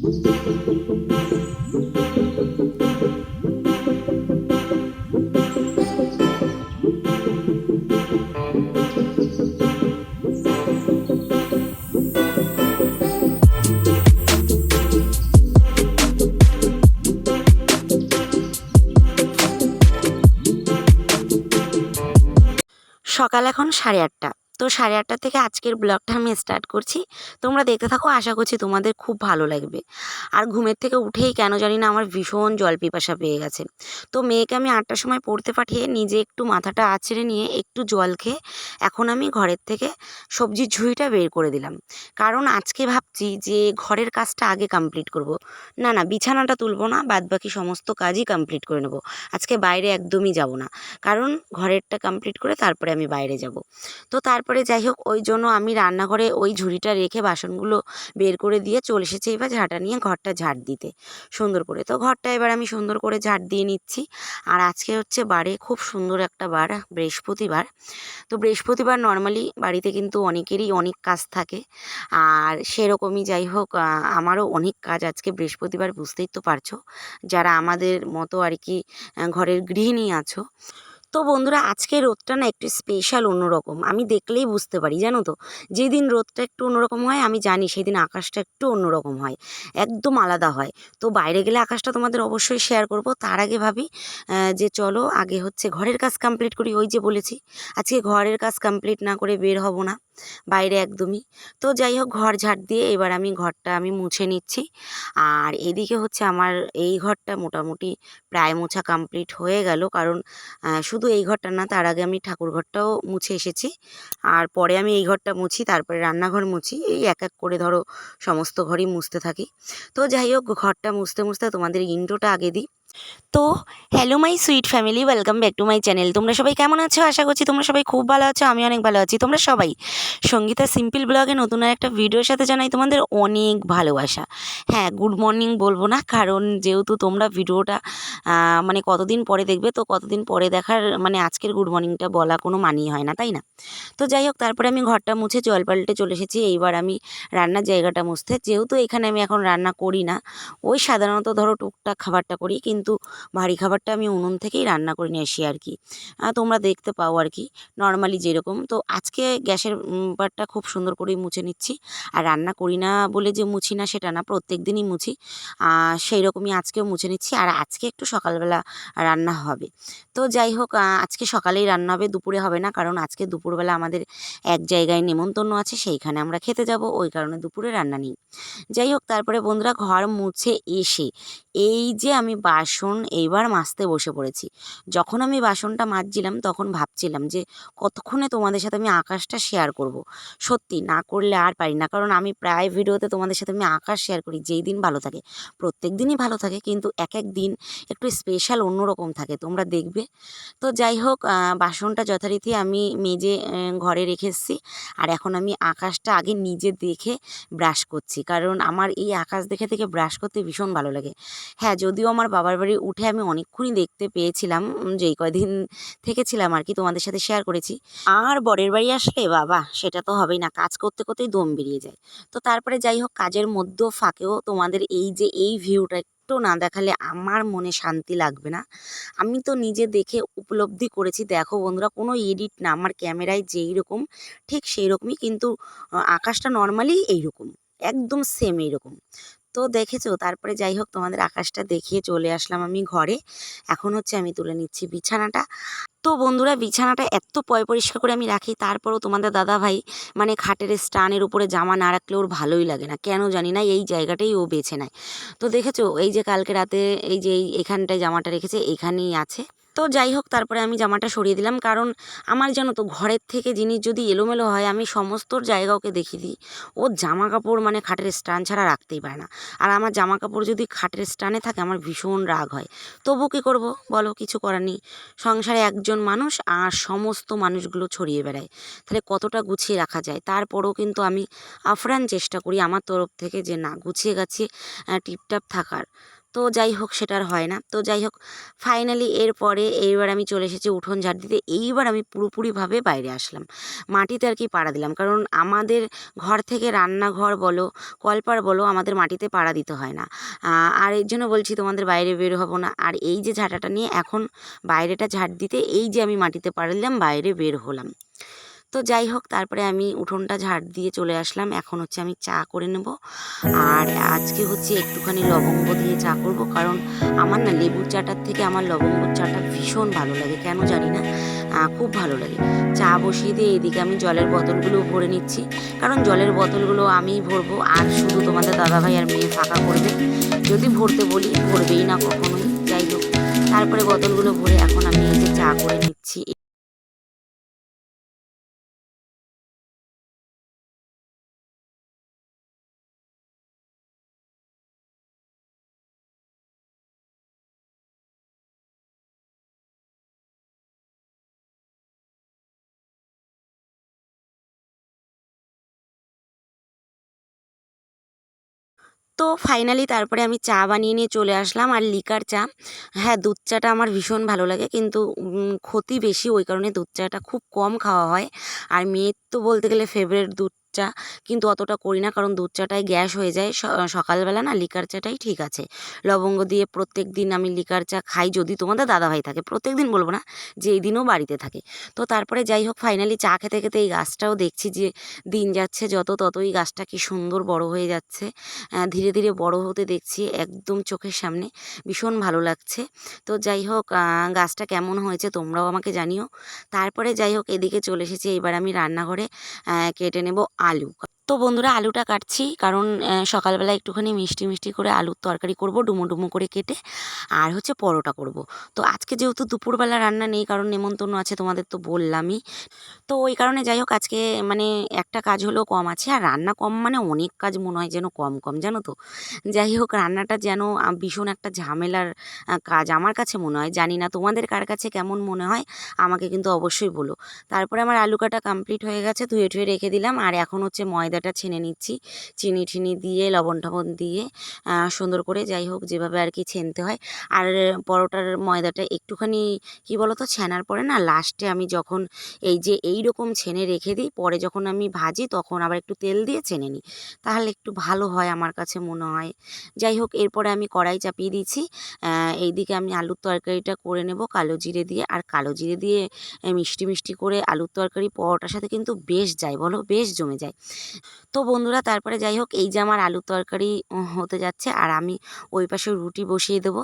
সকাল এখন সাড়ে আটটা। তো সাড়ে আটটা থেকে আজকের ব্লগটা আমি স্টার্ট করছি। তোমরা দেখতে থাকো, আশা করছি তোমাদের খুব ভালো লাগবে। আর ঘুমের থেকে উঠেই কেন জানি না আমার ভীষণ জল পিপাসা পেয়ে গেছে। তো মেয়েকে আমি আটটার সময় পড়তে পাঠিয়ে নিজে একটু মাথাটা আছড়ে নিয়ে একটু জল খেয়ে এখন আমি ঘরের থেকে সবজির ঝুড়িটা বের করে দিলাম। কারণ আজকে ভাবছি যে ঘরের কাজটা আগে কমপ্লিট করব। না না, বিছানাটা তুলবো না বাদ বাকি সমস্ত কাজই কমপ্লিট করে নেব। আজকে বাইরে একদমই যাব না। কারণ ঘরেরটা কমপ্লিট করে তারপরে আমি বাইরে যাব। তো তারপরে যাই হোক, ওই জন্য আমি রান্নাঘরে ওই ঝুড়িটা রেখে বাসনগুলো বের করে দিয়ে চলে এসেছি এবার ঝাঁটা নিয়ে ঘরটা ঝাড় দিতে। সুন্দর করে। তো ঘরটা এবার আমি সুন্দর করে ঝাড় দিয়ে নিচ্ছি। আর আজকে হচ্ছে বারে খুব সুন্দর একটা বার, বৃহস্পতিবার। তো বৃহস্পতিবার নর্মালি বাড়িতে কিন্তু অনেকেরই অনেক কাজ থাকে। আর সেরকমই যাই হোক আমারও অনেক কাজ আজকে বৃহস্পতিবার, বুঝতেই তো পারছ। যারা আমাদের মতো আর কি ঘরের গৃহিণী আছো তো বন্ধুরা আজকে রোদটা না একটু স্পেশাল অন্যরকম। আমি দেখলেই বুঝতে পারি জানো তো? যেদিন রোদটা একটু অন্যরকম হয় আমি জানি সেদিন আকাশটা একটু অন্যরকম হয় একদম আলাদা হয়। তো বাইরে গেলে আকাশটা তোমাদের অবশ্যই শেয়ার করব। তার আগে ভাবি যে চলো আগে হচ্ছে ঘরের কাজ কমপ্লিট করি ওই যে বলেছি। আজকে ঘরের কাজ কমপ্লিট না করে বের হব না বাইরে একদমই। তো যাই হোক ঘর ঝাড় দিয়ে এবার আমি ঘরটা আমি মুছে নিচ্ছি। আর এদিকে হচ্ছে আমার এই ঘরটা মোটামুটি প্রায় মোছা কমপ্লিট হয়ে গেল। কারণ আহ, শুধু এই ঘরটা না, তার আগে আমি ঠাকুর ঘরটাও মুছে এসেছি। আর পরে আমি এই ঘরটা মুছি, তারপরে রান্নাঘর মুছি। এই এক এক করে ধরো সমস্ত ঘরই মুছতে থাকি। তো যাই হোক, ঘরটা মুছতে মুছতে তোমাদের ইন্ট্রোটা আগে দিই। তো hello my sweet family welcome back to my channel তোমরা সবাই কেমন আছো? আশা করছি তোমরা সবাই খুব ভালো আছো, আমি অনেক ভালো আছি। তোমরা সবাই সঙ্গীতা সিম্পল ব্লগে নতুন আর একটা ভিডিওর সাথে জানাই তোমাদের অনেক ভালোবাসা। হ্যাঁ গুড মর্নিং বলব না, কারণ যেহেতু তোমরা ভিডিওটা মানে কতদিন পরে দেখবে, তো কতদিন পরে দেখার মানে আজকের গুড মর্নিংটা বলা কোনো মানেই হয় না, তাই না? তো যাই হোক, তারপরে আমি ঘরটা মুছে জল পাল্টে চলে এসেছি। এইবার আমি রান্নার জায়গাটা মুছতে, যেহেতু এখানে আমি এখন রান্না করি না, ওই সাধারণত ধরো টুকটাক খাবারটা করি, কিন্তু ভারী খাবারটা আমি উনুন থেকেই রান্না করে নিয়ে আসি আর কি তোমরা দেখতে পাও আর কি নর্মালি যেরকম। তো আজকে গ্যাসের পাটটা খুব সুন্দর করেই মুছে নিচ্ছি। আর রান্না করি না বলে যে মুছি না সেটা না প্রত্যেক দিনই মুছি। সেই রকমই আজকেও মুছে নিচ্ছি। আর আজকে একটু সকালবেলা রান্না হবে। তো যাই হোক আজকে সকালেই রান্না হবে, দুপুরে হবে না। কারণ আজকে দুপুরবেলা আমাদের এক জায়গায় নেমন্তন্ন আছে, সেইখানে আমরা খেতে যাব। ওই কারণে দুপুরে রান্না নেই। যাই হোক, তারপরে বন্ধুরা ঘর মুছে এসে, এই যে আমি বাসন এইবার মাজতে বসে পড়েছি। যখন আমি বাসনটা মাজছিলাম তখন ভাবছিলাম যে, কতক্ষণে তোমাদের সাথে আমি আকাশটা শেয়ার করব। সত্যি, না করলে আর পারি না। কারণ আমি প্রায় ভিডিওতে তোমাদের সাথে আমি আকাশ শেয়ার করি, যেই দিন ভালো থাকে। প্রত্যেক দিনই ভালো থাকে, কিন্তু এক এক দিন একটু স্পেশাল অন্যরকম থাকে, তোমরা দেখবে। তো যাই হোক বাসনটা যথারীতি আমি মেজে ঘরে রেখে এসেছি। আর এখন আমি আকাশটা আগে নিজে দেখে ব্রাশ করছি। কারণ আমার এই আকাশ দেখে দেখে ব্রাশ করতে ভীষণ ভালো লাগে। হ্যাঁ যদিও আমার বাবার বাড়ি উঠে আমি অনেকক্ষণই দেখতে পেয়েছিলাম যেই কয়দিন থেকেছিলাম আর কি তোমাদের সাথে শেয়ার করেছি। আর বরের বাড়ি আসলে বাবা, সেটা তো হবেই না, কাজ করতে করতেই দম বেরিয়ে যায়। তো তারপরে যাই হোক, কাজের মধ্যেও ফাঁকেও তোমাদের এই যে, এই ভিউটা একটু না দেখালে আমার মনে শান্তি লাগবে না। আমি তো নিজে দেখে উপলব্ধি করেছি, দেখো বন্ধুরা, কোনো এডিট না, আমার ক্যামেরায় যেই রকম, ঠিক সেই রকমই, কিন্তু আকাশটা নর্মালি এইরকম, একদম সেম এইরকম। তো দেখেছ? তারপরে যাই হোক, তোমাদের আকাশটা দেখিয়ে চলে আসলাম আমি ঘরে। এখন হচ্ছে আমি তুলে নিচ্ছি বিছানাটা। তো বন্ধুরা, বিছানাটা এত পয় পরিষ্কার করে আমি রাখি, তারপরেও তোমাদের দাদা ভাই মানে খাটের স্টানের উপরে জামা না রাখলে ওর ভালোই লাগে না। কেন জানি না, এই জায়গাটাই ও বেছে নেয়। তো দেখেছ, এই যে কালকে রাতে এই যে এই এখানটায় জামাটা রেখেছে, এখানেই আছে। তো যাই হোক, তারপরে আমি জামাটা সরিয়ে দিলাম। কারণ আমার জানো তো ঘরের থেকে জিনিস যদি এলোমেলো হয়, আমি সমস্ত জায়গা ওকে দেখিয়ে দিই। ও জামা কাপড় মানে খাটের স্টান ছাড়া রাখতেই পারে না। আর আমার জামা কাপড় যদি খাটের স্টানে থাকে, আমার ভীষণ রাগ হয়। তবু কী করব বলো, কিছু করার নেই। সংসারে একজন মানুষ আর সমস্ত মানুষগুলো ছড়িয়ে বেড়ায়। তাহলে কতটা গুছিয়ে রাখা যায়? তারপরেও কিন্তু আমি আফরান চেষ্টা করি আমার তরফ থেকে যে, না গুছিয়ে গাছিয়ে টিপটাপ থাকার। তো যাই হোক সেটা আর হয় না। তো যাই হোক ফাইনালি এরপরে এইবার আমি চলে এসেছি উঠোন ঝাড় দিতে। এইবার আমি পুরোপুরিভাবে বাইরে আসলাম। মাটিতে আর কি পাড়া দিলাম। কারণ আমাদের ঘর থেকে রান্নাঘর বলো, কলপার বলো, আমাদের মাটিতে পাড়া দিতে হয় না। আর এর জন্য বলছি তোমাদের বাইরে বের হব না। আর এই যে ঝাঁটাটা নিয়ে এখন বাইরেটা ঝাড় দিতে, এই যে আমি মাটিতে পাড়া দিলাম, বাইরে বের হলাম। তো যাই হোক, তারপরে আমি উঠোনটা ঝাড় দিয়ে চলে আসলাম। এখন হচ্ছে আমি চা করে নেব। আর আজকে হচ্ছে একটুখানি লবঙ্গ দিয়ে চা করব, কারণ আমার না লেবুর চাটার থেকে আমার লবঙ্গর চাটা ভীষণ ভালো লাগে, কেন জানি না? খুব ভালো লাগে। চা বসিয়ে দিয়ে এদিকে আমি জলের বোতলগুলো ভরে নিচ্ছি। কারণ জলের বোতলগুলো আমিই ভরবো, আর শুধু তোমাদের দাদাভাই আর মেয়ে ফাঁকা করবে। যদি ভরতে বলি, ভরবেই না কখনোই। যাই হোক, তারপরে বোতলগুলো ভরে এখন আমি এই যে চা করে নিচ্ছি। তো ফাইনালি তারপরে আমি চা বানিয়ে নিয়ে চলে আসলাম আর লিকার চা। হ্যাঁ দুধ চাটা আমার ভীষণ ভালো লাগে কিন্তু ক্ষতি বেশি ওই কারণে দুধ চাটা খুব কম খাওয়া হয়। আর মেয়ের তো বলতে গেলে ফেভারিট দুধ চা কিন্তু অতটা করি না কারণ দুধ চাটায় গ্যাস হয়ে যায়। সকালবেলা না লিকার চাটাই ঠিক আছে। লবঙ্গ দিয়ে প্রত্যেক দিন আমি লিকার চা খাই যদি তোমাদের দাদাভাই থাকে। প্রত্যেক দিন বলব না যে এই দিনও বাড়িতে থাকে। তো তারপরে যাই হোক ফাইনালি চা খেতে খেতে এই গাছটাও দেখছি যে দিন যাচ্ছে যত ততই গাছটা কি সুন্দর বড় হয়ে যাচ্ছে। ধীরে ধীরে বড় হতে দেখছি একদম চোখের সামনে। ভীষণ ভালো লাগছে। তো যাই হোক গাছটা কেমন হয়েছে তোমরাও আমাকে জানিও। তারপরে যাই হোক, এদিকে চলে এসেছি। এবার আমি রান্নাঘরে কেটে নেব আলু। তো বন্ধুরা আলুটা কাটছি, কারণ সকালবেলা একটুখানি মিষ্টি মিষ্টি করে আলুর তরকারি করব ডুমো ডুমো করে কেটে, আর হচ্ছে পরোটা করব। তো আজকে যেহেতু দুপুরবেলা রান্না নেই, কারণ নেমন্তন্ন আছে তোমাদের তো বললামই। তো ওই কারণে যাই হোক, আজকে মানে একটা কাজ হলেও কম আছে, আর রান্না কম মানে অনেক কাজ মনে হয় যেন কম কম, জানো তো? যাই হোক, রান্নাটা যেন ভীষণ একটা ঝামেলার কাজ আমার কাছে মনে হয়, জানি না তোমাদের কার কাছে কেমন মনে হয়, আমাকে কিন্তু অবশ্যই বলো। তারপরে আমার আলু কাটা কমপ্লিট হয়ে গেছে ধুয়ে টুয়ে রেখে দিলাম, আর এখন হচ্ছে ময়দাটা ছেনে নিচ্ছি। চিনি ঠিনি দিয়ে, লবণ টবণ দিয়ে সুন্দর করে যাই হোক যেভাবে আর কি ছেনতে হয়। আর পরোটার ময়দাটা একটুখানি, কি বলো তো ছেনার পরে না লাস্টে আমি যখন এই যে এই রকম ছেনে রেখে দিই, পরে যখন আমি ভাজি তখন আবার একটু তেল দিয়ে ছেনে নিই। তাহলে একটু ভালো হয় আমার কাছে মনে হয়। যাই হোক, এরপরে আমি কড়াই চাপিয়ে দিয়েছি এইদিকে আমি আলুর তরকারিটা করে নেব কালো জিরে দিয়ে। আর কালো জিরে দিয়ে মিষ্টি মিষ্টি করে আলুর তরকারি পরোটার সাথে কিন্তু বেশ যায়, বলো? বেশ জমে যায়। তো বন্ধুরা, তারপরে যাই হোক, এই যে আমার আলুর তরকারি হতে যাচ্ছে। আর আমি ওই পাশে রুটি বসিয়ে দেবো।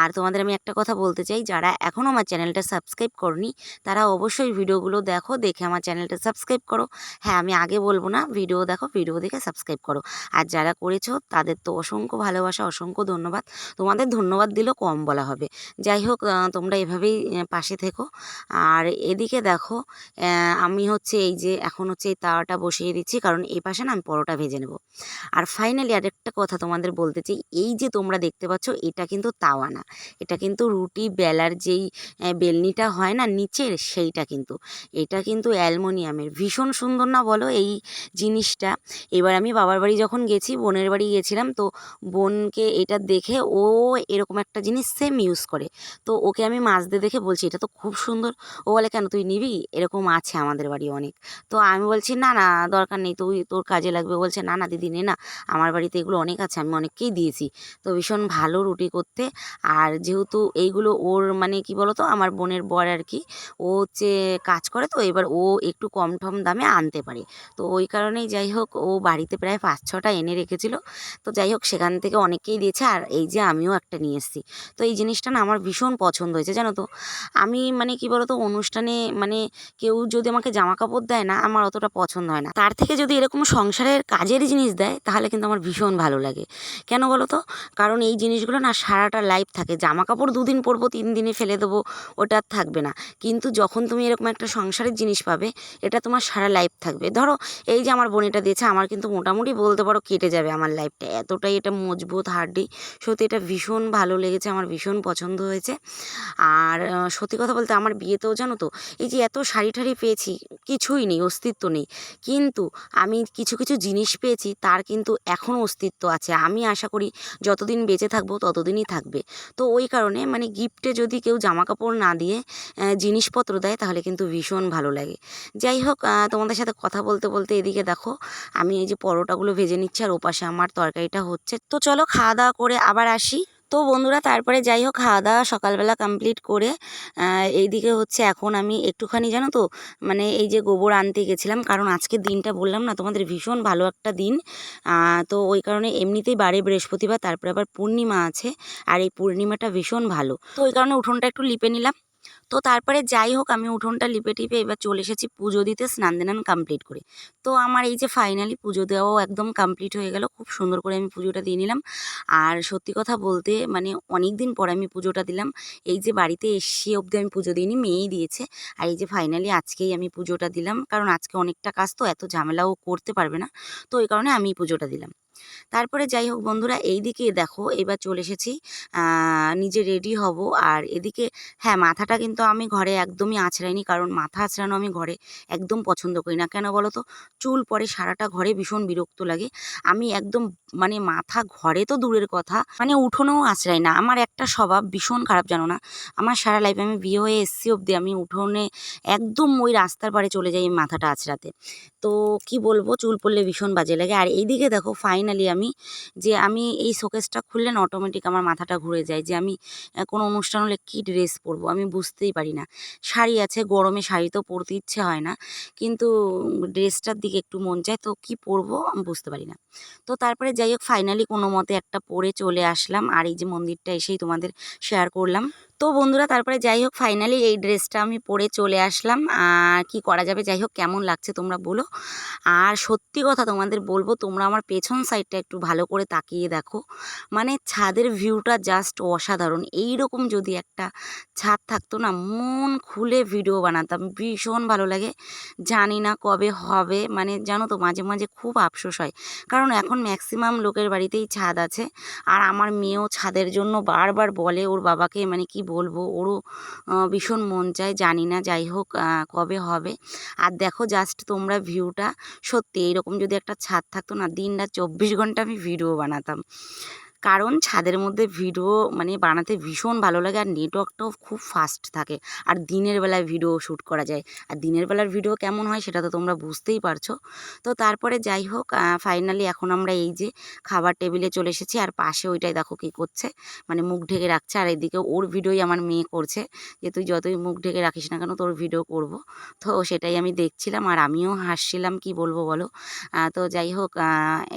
আর তোমাদের আমি একটা কথা বলতে চাই, যারা এখনও আমার চ্যানেলটা সাবস্ক্রাইব করনি, তারা অবশ্যই ভিডিওগুলো দেখো, দেখে আমার চ্যানেলটা সাবস্ক্রাইব করো। হ্যাঁ আমি আগে বলব না, ভিডিও দেখো, ভিডিও দেখে সাবস্ক্রাইব করো। আর যারা করেছ, তাদের তো অসংখ্য ভালোবাসা, অসংখ্য ধন্যবাদ। তোমাদের ধন্যবাদ দিলেও কম বলা হবে। যাই হোক তোমরা এভাবেই পাশে থেকো। আর এদিকে দেখো আমি হচ্ছে এই যে, এখন হচ্ছে এই তাওয়াটা বসিয়ে দিচ্ছি। কারণ এই পাশে না আমি পরোটা ভেজে নেব। আর ফাইনালি আরেকটা কথা তোমাদের বলতে চাই, এই যে তোমরা দেখতে পাচ্ছ এটা কিন্তু তাওয়া না এটা কিন্তু রুটি বেলার যেই বেলনিটা হয় না নিচের সেইটা কিন্তু। এটা কিন্তু অ্যালমোনিয়ামের। ভীষণ সুন্দর না বলো এই জিনিসটা? এবার আমি বাবার বাড়ি যখন গেছি, বোনের বাড়ি গেছিলাম, তো বোনকে এটা দেখে ও এরকম একটা জিনিস সেম ইউজ করে। তো ওকে আমি মাজতে দেখে বলছি, এটা তো খুব সুন্দর। ও বলে, কেন তুই নিবি? এরকম আছে আমাদের বাড়ি অনেক। তো আমি বলছি, না না, দরকার নেই। তুই তোর কাজে লাগবে বলছে, না না, দিদি, নে না, আমার বাড়িতে এগুলো অনেক আছে, আমি অনেককেই দিয়েছি। তো ভীষণ ভালো রুটি করতে। আর যেহেতু এইগুলো ওর মানে কি বলতো, আমার বোনের বর আর কি, ও হচ্ছে কাজ করে তো, এবার ও একটু কম ঠম দামে আনতে পারে। তো ওই কারণেই যাই হোক, ও বাড়িতে প্রায় পাঁচ ছটা এনে রেখেছিল। তো যাই হোক, সেখান থেকে অনেকেই দিয়েছে, আর এই যে আমিও একটা নিয়ে এসেছি। তো এই জিনিসটা না আমার ভীষণ পছন্দ হয়েছে, জানো তো? আমি মানে কি বলতো, অনুষ্ঠানে মানে কেউ যদি আমাকে জামা কাপড় দেয় না, আমার অতটা পছন্দ হয় না। তার থেকে যদি এরকম সংসারের কাজের জিনিস দেয়, তাহলে কিন্তু আমার ভীষণ ভালো লাগে। কেন বলো তো কারণ এই জিনিসগুলো না সারাটা লাইফ থাকে। জামা কাপড় দুদিন পরবো, তিন দিনে ফেলে দেবো, ওটা আর থাকবে না। কিন্তু যখন তুমি এরকম একটা সংসারের জিনিস পাবে, এটা তোমার সারা লাইফ থাকবে। ধরো, এই যে আমার বোন এটা দিয়েছে, আমার কিন্তু মোটামুটি বলতে পারো কেটে যাবে আমার লাইফটা এতটাই এটা মজবুত হার্ডি সত্যি এটা ভীষণ ভালো লেগেছে, আমার ভীষণ পছন্দ হয়েছে। আর সত্যি কথা বলতে আমার বিয়েতেও জানো তো, এই যে এত শাড়ি ঠাড়ি পেয়েছি, কিছুই নেই, অস্তিত্ব নেই। কিন্তু আমি কিছু কিছু জিনিস পেয়েছি, তার কিন্তু এখনও অস্তিত্ব আছে। আমি আশা করি যতদিন বেঁচে থাকব, ততদিনই থাকবে। তো ওই কারণে মানে গিফটে যদি কেউ জামা কাপড় না দিয়ে জিনিসপত্র দেয়, তাহলে কিন্তু ভীষণ ভালো লাগে। যাই হোক তোমাদের সাথে কথা বলতে বলতে এদিকে দেখো, আমি এই যে পরোটাগুলো ভেজে নিচ্ছি, আর ওপাশে আমার তরকারিটা হচ্ছে। তো চলো খাওয়া দাওয়া করে আবার আসি। তো বন্ধুরা তারপরে যাই হোক খাওয়া দাওয়া সকালবেলা কমপ্লিট করে এইদিকে হচ্ছে এখন আমি একটুখানি জানো তো মানে এই যে গোবর আনতে গেছিলাম, কারণ আজকের দিনটা বললাম না, তোমাদের ভীষণ ভালো একটা দিন। তো ওই কারণে এমনিতেই বারে বৃহস্পতিবার, তারপরে আবার পূর্ণিমা আছে, আর এই পূর্ণিমাটা ভীষণ ভালো। তো ওই কারণে উঠোনটা একটু লিপে নিলাম। তো তারপরে যাই হোক, আমি উঠোনটা লিপে টিপে এবার চলে এসেছি পুজো দিতে, স্নান দান কমপ্লিট করে। তো আমার এই যে ফাইনালি পুজো দেওয়াও একদম কমপ্লিট হয়ে গেল, খুব সুন্দর করে আমি পুজোটা দিয়ে নিলাম। আর সত্যি কথা বলতে মানে অনেক দিন পরে আমি পুজোটা দিলাম। এই যে বাড়িতে এসে অবধি আমি পুজো দিইনি, মেয়েই দিয়েছে। আর এই যে ফাইনালি আজকেই আমি পুজোটা দিলাম, কারণ আজকে অনেকটা কাজ তো, এত ঝামেলাও করতে পারবে না। তো ওই কারণে আমি পুজোটা দিলাম। তারপরে যাই হোক বন্ধুরা এই দিকে দেখো এবার চলে এসেছি। নিজে রেডি হব। আর এদিকে হ্যাঁ মাথাটা কিন্তু আমি ঘরে একদমই আঁচড়াইনি কারণ মাথা আঁচড়ানো আমি ঘরে একদম পছন্দ করি না। কেন বলো তো? চুল পরে সারাটা ঘরে ভীষণ বিরক্ত লাগে। আমি একদম মানে মাথা ঘরে তো দূরের কথা মানে উঠোনেও আঁচড়াই না। আমার একটা স্বভাব ভীষণ খারাপ, জানো না? আমার সারা লাইফে আমি বিয়ে হয়ে এসছি অবধি আমি উঠোনে একদম ওই রাস্তার পাড়ে চলে যাই মাথাটা আঁচড়াতে তো কি বলব? চুল পড়লে ভীষণ বাজে লাগে। আর এইদিকে দেখো ফাইনালি আমি যে আমি এই শোকেসটা খুললে না অটোমেটিক আমার মাথাটা ঘুরে যায় যে আমি কোনো অনুষ্ঠান হলে কী ড্রেস পরবো আমি বুঝতেই পারি না। শাড়ি আছে, গরমে শাড়ি তো পরতে ইচ্ছে হয় না, কিন্তু ড্রেসটার দিকে একটু মন চায় তো কি পরবো আমি বুঝতে পারি না। তো তারপরে যাই হোক ফাইনালি কোনো মতে একটা পরে চলে আসলাম। আর এই যে মন্দিরটা এসেই তোমাদের শেয়ার করলাম। তো বন্ধুরা, তারপরে যাই হোক ফাইনালি এই ড্রেসটা আমি পরে চলে আসলাম। আর কি করা যাবে, যাই হোক, কেমন লাগছে তোমরা বলো। আর সত্যি কথা তোমাদের বলব, তোমরা আমার পেছন সাইডটা একটু ভালো করে তাকিয়ে দেখো। মানে ছাদের ভিউটা জাস্ট অসাধারণ। এই রকম যদি একটা ছাদ থাকতো না, মন খুলে ভিডিও বানাতাম। ভীষণ ভালো লাগে। জানি না কবে হবে। মানে জানো তো, মাঝে মাঝে খুব আফসোস হয়। কারণ এখন ম্যাক্সিমাম লোকের বাড়িতেই ছাদ আছে। আর আমার মেয়েও ছাদের জন্য বারবার বলে, ওর বাবাকে মানে কি বলব? ওরও ভীষণ মন চায়, জানি না যাই হোক কবে হবে। আর দেখো জাস্ট তোমরা ভিউটা সত্যি এইরকম যদি একটা ছাদ থাকতো না দিন রাত চব্বিশ ঘণ্টা আমি ভিডিও বানাতাম। কারণ ছাদের মধ্যে ভিডিও মানে বানাতে ভীষণ ভালো লাগে আর নেটওয়ার্কটাও খুব ফাস্ট থাকে। আর দিনের বেলায় ভিডিও শ্যুট করা যায়। আর দিনের বেলার ভিডিও কেমন হয় সেটা তো তোমরা বুঝতেই পারছ। তো তারপরে যাই হোক ফাইনালি এখন আমরা এই যে খাবার টেবিলে চলে এসেছি আর পাশে ওইটাই দেখো কী করছে। মানে মুখ ঢেকে রাখছে আর এদিকে ওর ভিডিওই আমার মেয়ে করছে যে তুই যতই মুখ ঢেকে রাখিস না কেন তোর ভিডিও করব। তো সেটাই আমি দেখছিলাম আর আমিও হাসছিলাম, কি বলব বলো? তো যাই হোক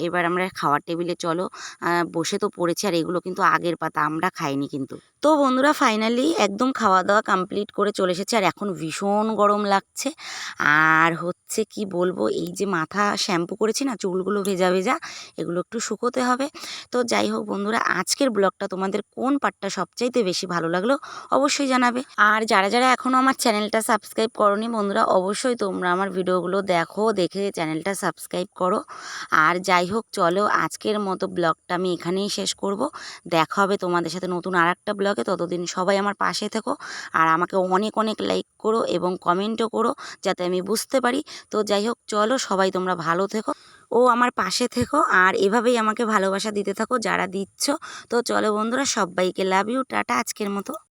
এবার আমরা খাওয়ার টেবিলে চলো। বসে তো পড়েছি আর এগুলো কিন্তু আগের পাতা, আমরা খাইনি কিন্তু। তো বন্ধুরা ফাইনালি একদম খাওয়া দাওয়া কমপ্লিট করে চলে এসেছে আর এখন ভীষণ গরম লাগছে। আর হচ্ছে কি বলব, এই যে মাথা শ্যাম্পু করেছি না, চুলগুলো ভেজা ভেজা, এগুলো একটু শুকোতে হবে। তো যাই হোক বন্ধুরা, আজকের ব্লগটা তোমাদের কোন পার্টটা সবচাইতে বেশি ভালো লাগল অবশ্যই জানাবে। আর যারা যারা এখনও আমার চ্যানেলটা সাবস্ক্রাইব করনি বন্ধুরা, অবশ্যই তোমরা আমার ভিডিওগুলো দেখো, দেখে চ্যানেলটা সাবস্ক্রাইব করো। আর যাই হোক, চলো আজকের মতো ব্লগটা আমি এখানেই শেষ করব। দেখা হবে তোমাদের সাথে নতুন আর একটা ব্লগে ততদিন সবাই আমার পাশে থেকো। আর আমাকে অনেক অনেক লাইক করো এবং কমেন্টও করো যাতে আমি বুঝতে পারি। তো যাই হোক, চলো সবাই তোমরা ভালো থেকো। ও আমার পাশে থেকো আর এভাবেই আমাকে ভালোবাসা দিতে থাকো যারা দিচ্ছ। তো চলো বন্ধুরা, সবাইকে লাভ ইউ টাটা আজকের মতো।